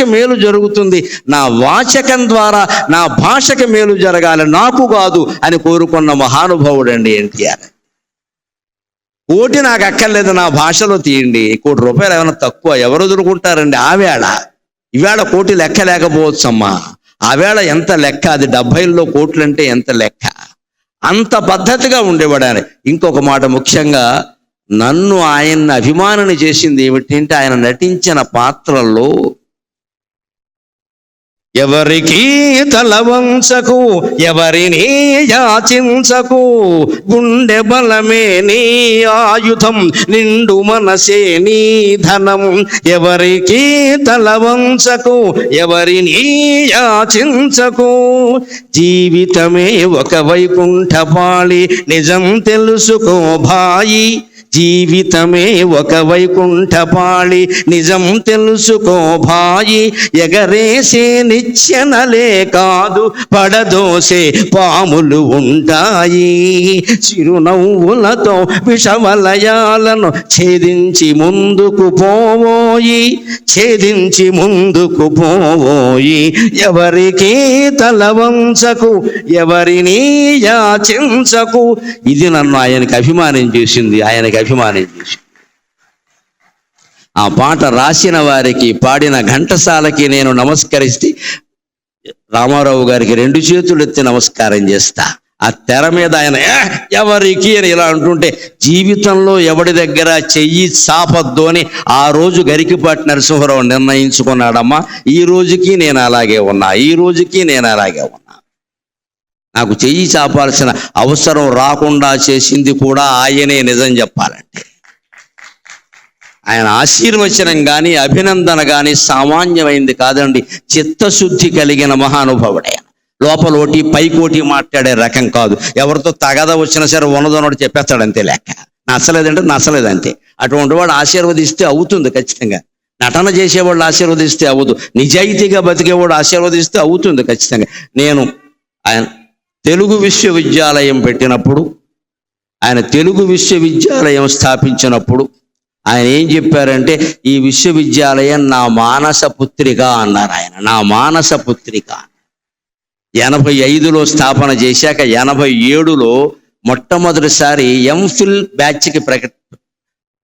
భాషకి మేలు జరుగుతుంది. నా వాచకం ద్వారా నా భాషకి మేలు జరగాలి. నాకు కాదు అని కోరుకున్న మహానుభావుడండి ఎన్టీఆర్. కోటి నాకు అక్కర్లేదు నా భాషలో తీయండి. కోటి రూపాయలు ఏమైనా తక్కువ ఎవరు ఎదుర్కొంటారండి? ఆవేళ. ఈవేళ కోటి లెక్క లేకపోవచ్చమ్మా. ఆవేళ ఎంత లెక్క? అది డెబ్బైల్లో కోట్లు అంటే ఎంత లెక్క? అంత పద్ధతిగా ఉండేవాడు ఆయన ఇంకొక మాట ముఖ్యంగా నన్ను ఆయన్ని అభిమానిని చేసింది ఏమిటంటే ఆయన నటించిన పాత్రల్లో ఎవరికి తల వంచకు ఎవరిని యాచించకు గుండె బలమే నీ ఆయుధం నిండు మనసే నీ ధనం. ఎవరికి తల వంచకు ఎవరిని యాచించకు. జీవితమే ఒక వైకుంఠపాళి నిజం తెలుసుకో భాయి. జీవితమే ఒక వైకుంఠపాళి. నిజం తెలుసుకో భాయి ఎగరేసే నిచ్చెనలే కాదు పడదోసే పాములు ఉంటాయి. చిరునవ్వులతో విషవలయాలను ఛేదించి ముందుకు పోవోయి ఛేదించి ముందుకు పోవోయి. ఎవరికీ తల వంచకు ఎవరిని యాచించకు. ఇది నన్ను ఆయనకి అభిమానం చేసింది ఆయనకి అభిమానం చేసి. ఆ పాట రాసిన వారికి పాడిన ఘంటసాలకి నేను నమస్కరిస్తే రామారావు గారికి రెండు చేతులు ఎత్తి నమస్కారం చేస్తా. ఆ తెర మీద ఆయన ఎవరికి? అని ఇలా అంటుంటే జీవితంలో ఎవడి దగ్గర చెయ్యి చాపద్దు అని ఆ రోజు గరికిపాటి నరసింహరావు నిర్ణయించుకున్నాడమ్మా. ఈ రోజుకి నేను అలాగే ఉన్నా ఈ రోజుకి నేను అలాగే ఉన్నా. నాకు చెయ్యి చాపాల్సిన అవసరం రాకుండా చేసింది కూడా ఆయనే నిజం చెప్పాలంటే. ఆయన ఆశీర్వచనం కానీ అభినందన కానీ సామాన్యమైంది కాదండి. చిత్తశుద్ధి కలిగిన మహానుభావుడే లోపల పైకోటి మాట్లాడే రకం కాదు. ఎవరితో తగద వచ్చినా సరే ఉన్నదన్నోడు చెప్పేస్తాడంతే లెక్క. నచ్చలేదంటే నచ్చలేదంతే. అటువంటి వాడు ఆశీర్వదిస్తే అవుతుంది ఖచ్చితంగా. నటన చేసేవాళ్ళు ఆశీర్వదిస్తే అవ్వదు. నిజాయితీగా బతికేవాడు ఆశీర్వదిస్తే అవుతుంది ఖచ్చితంగా. నేను ఆయన తెలుగు విశ్వవిద్యాలయం పెట్టినప్పుడు ఆయన తెలుగు విశ్వవిద్యాలయం స్థాపించినప్పుడు ఆయన ఏం చెప్పారంటే ఈ విశ్వవిద్యాలయం నా మానస పుత్రిక అన్నారు ఆయన. నా మానస పుత్రిక. ఎనభై ఐదులో స్థాపన చేశాక ఎనభై ఏడులో మొట్టమొదటిసారి ఎంఫిల్ బ్యాచ్కి ప్రక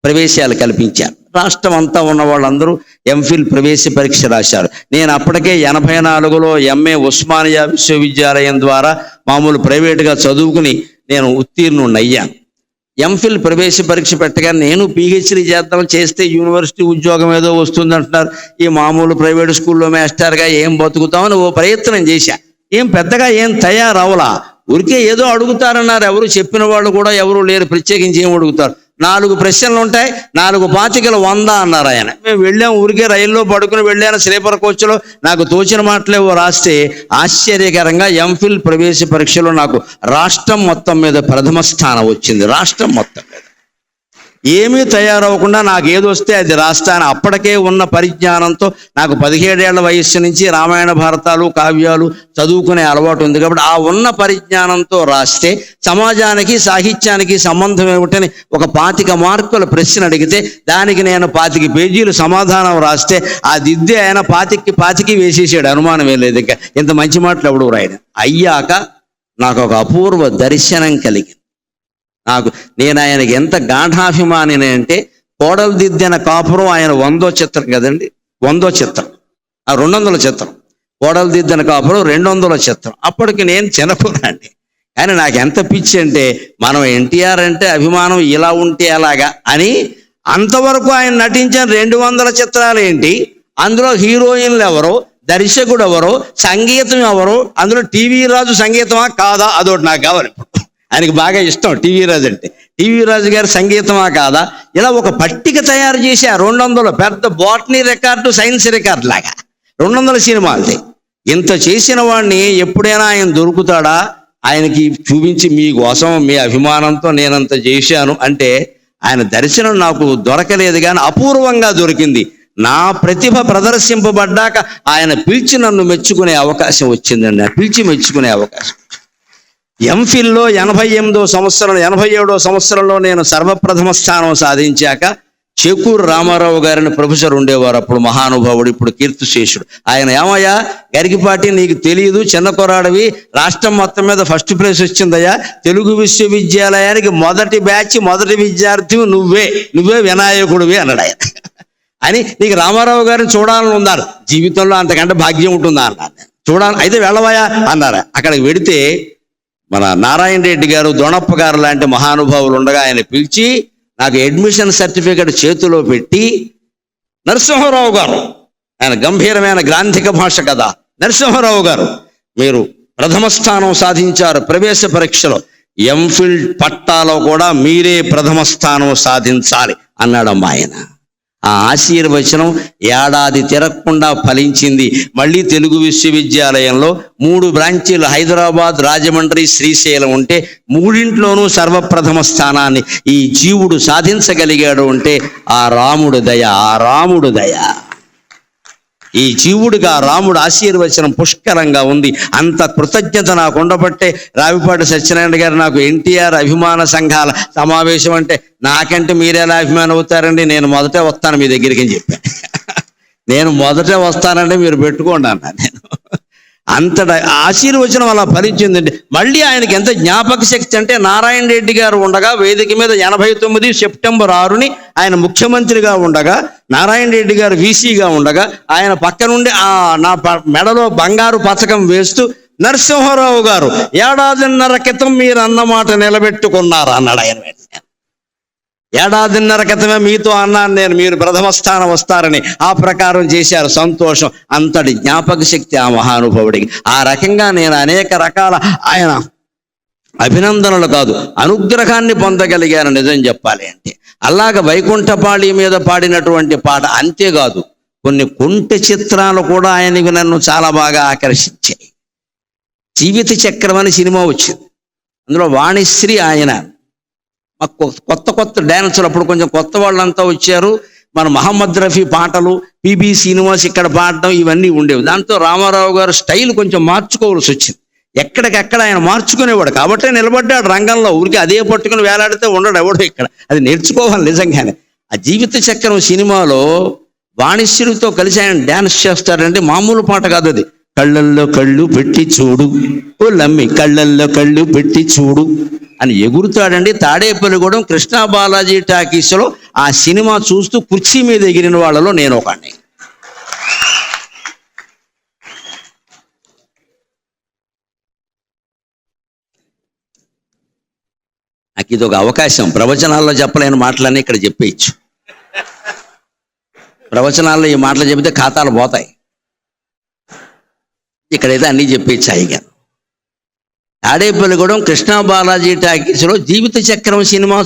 ప్రవేశాలు కల్పించారు. రాష్ట్రం అంతా ఉన్న వాళ్ళందరూ ఎంఫిల్ ప్రవేశ పరీక్ష రాశారు. నేను అప్పటికే ఎనభై నాలుగులో ఎంఏ ఉస్మానియా విశ్వవిద్యాలయం ద్వారా మామూలు ప్రైవేటుగా చదువుకుని నేను ఉత్తీర్ణుడిని అయ్యాను ఎంఫిల్ ప్రవేశ పరీక్ష పెట్టగా నేను పిహెచ్డి చేద్దాం చేస్తే యూనివర్సిటీ ఉద్యోగం ఏదో వస్తుంది అంటున్నారు ఈ మామూలు ప్రైవేట్ స్కూల్లో మాస్టర్గా ఏం బతుకుతామని ఓ ప్రయత్నం చేశా. ఏం పెద్దగా ఏం తయారవలా ఊరికే ఏదో అడుగుతారన్నారు. ఎవరు చెప్పిన వాళ్ళు కూడా ఎవరు లేరు. ప్రత్యేకించి ఏం అడుగుతారు? నాలుగు ప్రశ్నలు ఉంటాయి నాలుగు పాతికలు వంద అన్నారు ఆయన. మేము వెళ్ళాం ఊరికే రైల్లో పడుకుని వెళ్ళాను స్లీపర్ కోచ్లో. నాకు తోచిన మాటలేవో రాస్తే ఆశ్చర్యకరంగా ఎంఫిల్ ప్రవేశ పరీక్షలో నాకు రాష్ట్రం మొత్తం మీద ప్రథమ స్థానం వచ్చింది రాష్ట్రం మొత్తం మీద. ఏమీ తయారవ్వకుండా నాకు ఏది వస్తే అది రాస్తాను అప్పటికే ఉన్న పరిజ్ఞానంతో నాకు పదిహేడేళ్ళ వయస్సు నుంచి రామాయణ భారతాలు కావ్యాలు చదువుకునే అలవాటు ఉంది. కాబట్టి ఆ ఉన్న పరిజ్ఞానంతో రాస్తే సమాజానికి సాహిత్యానికి సంబంధం ఏమిటని ఒక పాతిక మార్కుల ప్రశ్న అడిగితే దానికి నేను పాతిక పేజీలు సమాధానం రాస్తే ఆ దిద్దే ఆయన పాతికి పాతికి వేసేసాడు. అనుమానం లేదు ఇంకా. ఇంత మంచి మాటలు ఎవడు రాయడం? అయ్యాక నాకు ఒక అపూర్వ దర్శనం కలిగింది. నాకు నేను ఆయనకి ఎంత గాఢాభిమానిని అంటే కోడలు దిద్దిన కాపురం ఆయన వందో చిత్రం కదండి? వందో చిత్రం. ఆ రెండు వందల చిత్రం. కోడలు దిద్దిన కాపురం రెండు వందల చిత్రం. అప్పటికి నేను చిన్నపురాండి కానీ నాకు ఎంత పిచ్చి అంటే మనం ఎన్టీఆర్ అంటే అభిమానం ఇలా ఉంటే అలాగా అని అంతవరకు ఆయన నటించిన రెండు వందల చిత్రాలు ఏంటి? అందులో హీరోయిన్లు ఎవరు? దర్శకుడు ఎవరు? సంగీతం ఎవరు? అందులో టీవీ రాజు సంగీతమా? కాదా? అదొకటి నాకు కావాలి ఆయనకి బాగా ఇష్టం టీవీ రాజు అంటే. టీవీ రాజు గారి సంగీతమా కాదా? ఇలా ఒక పట్టిక తయారు చేసి ఆ రెండు వందలు పెద్ద బాటనీ రికార్డు సైన్స్ రికార్డు లాగా. రెండు వందల సినిమాలది. ఇంత చేసిన వాడిని ఎప్పుడైనా ఆయన దొరుకుతాడా? ఆయనకి చూపించి మీ కోసం మీ అభిమానంతో నేనంత చేశాను అంటే ఆయన దర్శనం నాకు దొరకలేదు కానీ అపూర్వంగా దొరికింది. నా ప్రతిభ ప్రదర్శింపబడ్డాక ఆయన పిలిచి నన్ను మెచ్చుకునే అవకాశం వచ్చిందండి. పిలిచి మెచ్చుకునే అవకాశం. ఎంఫిల్లో ఎనభై ఎనిమిదో సంవత్సరం ఎనభై ఏడో సంవత్సరంలో నేను సర్వప్రథమ స్థానం సాధించాక చెకూరు రామారావు గారిని ప్రొఫెసర్ ఉండేవారు. అప్పుడు మహానుభావుడు ఇప్పుడు కీర్తిశేషుడు. ఆయన ఏమయ్యా? గరికిపాటి నీకు తెలియదు చిన్న కొరాడవి రాష్ట్రం మొత్తం మీద ఫస్ట్ ప్లేస్ వచ్చిందయ్యా. తెలుగు విశ్వవిద్యాలయానికి మొదటి బ్యాచ్ మొదటి విద్యార్థి నువ్వే. నువ్వే వినాయకుడివి అన్నాడు ఆయన. అని నీకు రామారావు గారిని చూడాలని ఉన్నారు. జీవితంలో అంతకంటే భాగ్యం ఉంటుందా అన్నారు చూడాలి అయితే వెళ్ళవయా అన్నారు. అక్కడికి వెడితే మన నారాయణ రెడ్డి గారు దొణప్ప గారు లాంటి మహానుభావులు ఉండగా ఆయన పిలిచి నాకు అడ్మిషన్ సర్టిఫికెట్ చేతిలో పెట్టి నరసింహారావు గారు ఆయన గంభీరమైన గ్రాంధిక భాష కదా నరసింహారావు గారు మీరు ప్రథమ స్థానం సాధించారు ప్రవేశ పరీక్షలో. ఎంఫిల్ పట్టాలో కూడా మీరే ప్రథమ స్థానం సాధించాలి అన్నాడమ్మా ఆయన. ఆ ఆశీర్వచనం ఏడాది తిరగకుండా ఫలించింది. మళ్ళీ తెలుగు విశ్వవిద్యాలయంలో మూడు బ్రాంచీలు హైదరాబాద్ రాజమండ్రి శ్రీశైలం ఉంటే మూడింట్లోనూ సర్వప్రథమ స్థానాన్ని ఈ జీవుడు సాధించగలిగాడు అంటే ఆ రాముడు దయ ఆ రాముడు దయ. ఈ జీవుడిగా రాముడు ఆశీర్వచనం పుష్కరంగా ఉంది. అంత కృతజ్ఞత నాకు ఉండబట్టే రావిపాటి సత్యనారాయణ గారు నాకు ఎన్టీఆర్ అభిమాన సంఘాల సమావేశం అంటే నాకంటే మీరెలా అభిమానం అవుతారండి? నేను మొదటే వస్తాను మీ దగ్గరికి అని చెప్పాను నేను మొదటే వస్తానంటే మీరు పెట్టుకోండి అన్నా నేను. అంతట ఆశీర్వచనం అలా ఫలించిందండి. మళ్ళీ ఆయనకి ఎంత జ్ఞాపక శక్తి అంటే నారాయణ రెడ్డి గారు ఉండగా వేదిక మీద ఎనభై తొమ్మిది సెప్టెంబర్ ఆరుని ఆయన ముఖ్యమంత్రిగా ఉండగా నారాయణ రెడ్డి గారు వీసీగా ఉండగా ఆయన పక్క నుండి ఆ నా ప- మెడలో బంగారు పథకం వేస్తూ నరసింహారావు గారు ఏడాదిన్నర క్రితం మీరు అన్నమాట నిలబెట్టుకున్నారు? అన్నాడు ఆయన. ఏడాదిన్నర క్రితమే మీతో అన్నాను నేను మీరు ప్రథమ స్థానం వస్తారని. ఆ ప్రకారం చేశారు. సంతోషం. అంతటి జ్ఞాపక శక్తి ఆ మహానుభావుడికి. ఆ రకంగా నేను అనేక రకాల ఆయన అభినందనలు కాదు అనుగ్రహాన్ని పొందగలిగాను నిజం చెప్పాలి అంటే. అలాగ వైకుంఠపాళి మీద పాడినటువంటి పాట అంతేకాదు కొన్ని కుంటి చిత్రాలు కూడా ఆయనకి నన్ను చాలా బాగా ఆకర్షించాయి. జీవిత చక్రం అని సినిమా వచ్చింది. అందులో వాణిశ్రీ ఆయన మాకు కొత్త కొత్త డ్యాన్సర్ అప్పుడు కొంచెం కొత్త వాళ్ళంతా వచ్చారు. మన మహమ్మద్ రఫీ పాటలు పిబి శ్రీనివాస్ ఇక్కడ పాడటం ఇవన్నీ ఉండేవి. దాంతో రామారావు గారు స్టైల్ కొంచెం మార్చుకోవాల్సి వచ్చింది. ఎక్కడికెక్కడ ఆయన మార్చుకునేవాడు. కాబట్టే నిలబడ్డాడు రంగంలో. ఊరికి అదే పట్టుకుని వేలాడితే ఉండడు ఎవడు ఇక్కడ. అది నేర్చుకోవాలి నిజంగానే. ఆ జీవిత చక్రం సినిమాలో వాణిశ్యుడితో కలిసి ఆయన డ్యాన్స్ చేస్తాడంటే మామూలు పాట కాదు అది. కళ్ళల్లో కళ్ళు పెట్టి చూడు. ఓ లమ్మి కళ్ళల్లో కళ్ళు పెట్టి చూడు అని ఎగురుతాడండి తాడేపల్లిగూడెం కృష్ణా బాలాజీ టాకీస్లో ఆ సినిమా చూస్తూ కుర్చీ మీద ఎగిరిన వాళ్ళలో నేను ఒకడిని నాకు ఇది ఒక అవకాశం ప్రవచనాల్లో చెప్పలేని మాటలన్నీ ఇక్కడ చెప్పేయచ్చు. ప్రవచనాల్లో ఈ మాటలు చెబితే ఖాతాలు పోతాయి. ఇక్కడైతే అన్నీ చెప్పేచ్చాయి హాయిగా తాడేపల్లిగూడెం కృష్ణా బాలాజీ టాకీస్లో జీవిత చక్రం సినిమా